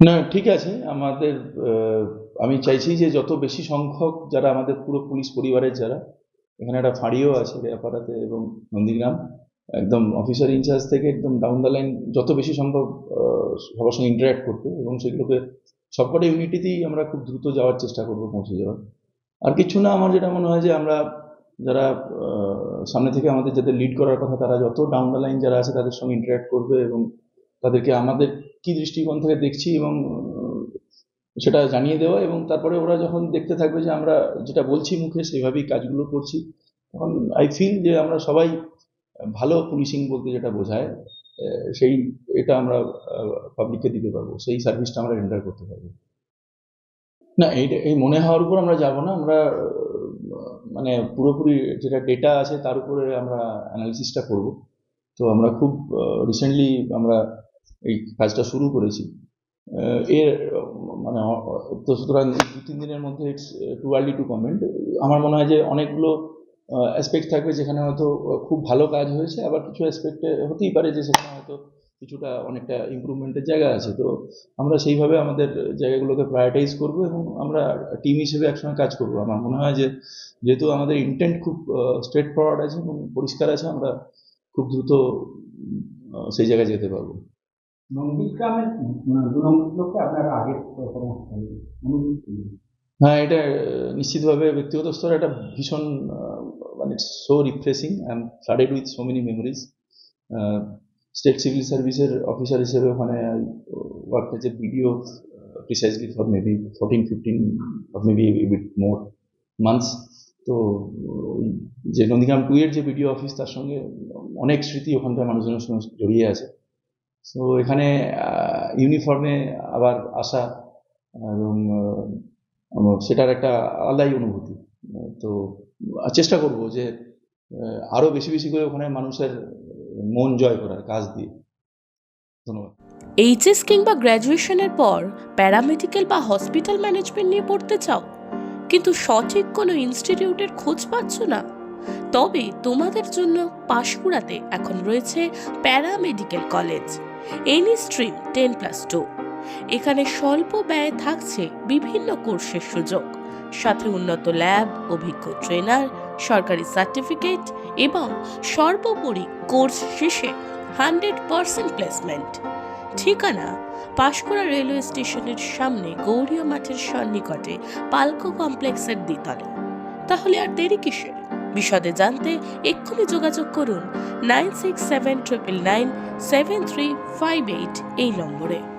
না, ঠিক আছে। আমাদের আমি চাইছি যে যত বেশি সংখ্যক যারা আমাদের পুরো পুলিশ পরিবারের যারা, এখানে একটা ফাঁড়িও আছে রেয়াপাড়াতে এবং নন্দীগ্রাম, একদম অফিসার ইনচার্জ থেকে একদম ডাউন দ্য লাইন যত বেশি সম্ভব সবার সঙ্গে ইন্টারাক্ট করতে এবং সেগুলোকে সবকটা ইউনিটিতেই আমরা খুব দ্রুত যাওয়ার চেষ্টা করব পৌঁছে যাওয়ার। আর কিছু না, আমার যেটা মনে হয় যে আমরা যারা সামনে থেকে আমাদের যাদের লিড করার কথা, তারা যত ডাউন দ্য লাইন যারা আছে তাদের সঙ্গে ইন্টারাক্ট করবে এবং তাদেরকে আমাদের কি দৃষ্টিকোণ থেকে দেখছি এবং সেটা জানিয়ে দেওয়া এবং তারপরে ওরা যখন দেখতে থাকবে যে আমরা যেটা বলছি মুখে, সেইভাবেই কাজগুলো করছি, তখন আই ফিল যে আমরা সবাই ভালো পুলিশিং বলতে যেটা বোঝায় সেই, এটা আমরা পাবলিককে দিতে পারব, সেই সার্ভিসটা আমরা রেন্ডার করতে পারব। না এইটা এই মনে হওয়ার উপর আমরা যাব না, আমরা মানে পুরোপুরি যেটা ডেটা আছে তার উপরে আমরা অ্যানালিসিসটা করব। তো আমরা খুব রিসেন্টলি আমরা এই কাজটা শুরু করেছি। এর মানে তো সুতরাং দু তিন দিনের মধ্যে it's too early to comment আমার মনে হয় যে অনেকগুলো অ্যাসপেক্ট থাকবে যেখানে হয়তো খুব ভালো কাজ হয়েছে, আবার কিছু অ্যাসপেক্টে হতেই পারে যে সেখানে হয়তো কিছুটা অনেকটা ইমপ্রুভমেন্টের জায়গা আছে। তো আমরা সেইভাবে আমাদের জায়গাগুলোকে প্রায়োরিটাইজ করব এবং আমরা টিম হিসেবে একসঙ্গে কাজ করব। আমার মনে হয় যে, যেহেতু আমাদের ইন্টেন্ট খুব স্ট্রেট ফরওয়ার্ড আছে এবং পরিষ্কার আছে, আমরা খুব দ্রুত সেই জায়গায় যেতে পারব। আপনারা আগে? হ্যাঁ এটা নিশ্চিতভাবে ব্যক্তিগত স্তরে একটা ভীষণ মানে so refreshing am flooded with so many memories state civil সার্ভিসের অফিসার হিসেবে ওখানে work a BDO precisely for maybe fourteen fifteen maybe bit more months তো যে নন্দীগ্রাম টু এর যে বিডিও অফিস তার সঙ্গে অনেক স্মৃতি ওখানকার মানুষজনের সঙ্গে জড়িয়ে আছে। তো এখানে ইউনিফর্মে আবার আসা এবং সেটার একটা আলাদাই অনুভূতি। তো চেষ্টা করব যে আহ, আরও বেশি বেশি করে ওখানে মানুষের মন জয় করার কাজ দিয়ে। ধন্যবাদ। এইচএস কিংবা গ্র্যাজুয়েশনের পর প্যারামেডিক্যাল বা হসপিটাল ম্যানেজমেন্ট নিয়ে পড়তে চাও কিন্তু সঠিক কোনো ইনস্টিটিউটের খোঁজ পাচ্ছ না তবে তোমাদের জন্য পাশকুড়াতে এখন রয়েছে paramedical college any stream ten plus two. এখানে স্বল্প ব্যয়ে থাকছে বিভিন্ন কোর্সের সুযোগ। সাথে উন্নত ল্যাব, অভিজ্ঞ ট্রেনার, সরকারি সার্টিফিকেট এবং সর্বোপরি কোর্স শেষে হান্ড্রেড পার্সেন্ট প্লেসমেন্ট। ঠিকানা, পাশকুড়া রেলওয়ে স্টেশনের সামনে গৌরীয় মাঠের সন্নিকটে পালকো কমপ্লেক্সের দ্বিতলে। তাহলে আর দেরি কিসের? বিশদে জানতে এক্ষুনি যোগাযোগ করুন nine six seven triple nine seven three five eight এই নম্বরে।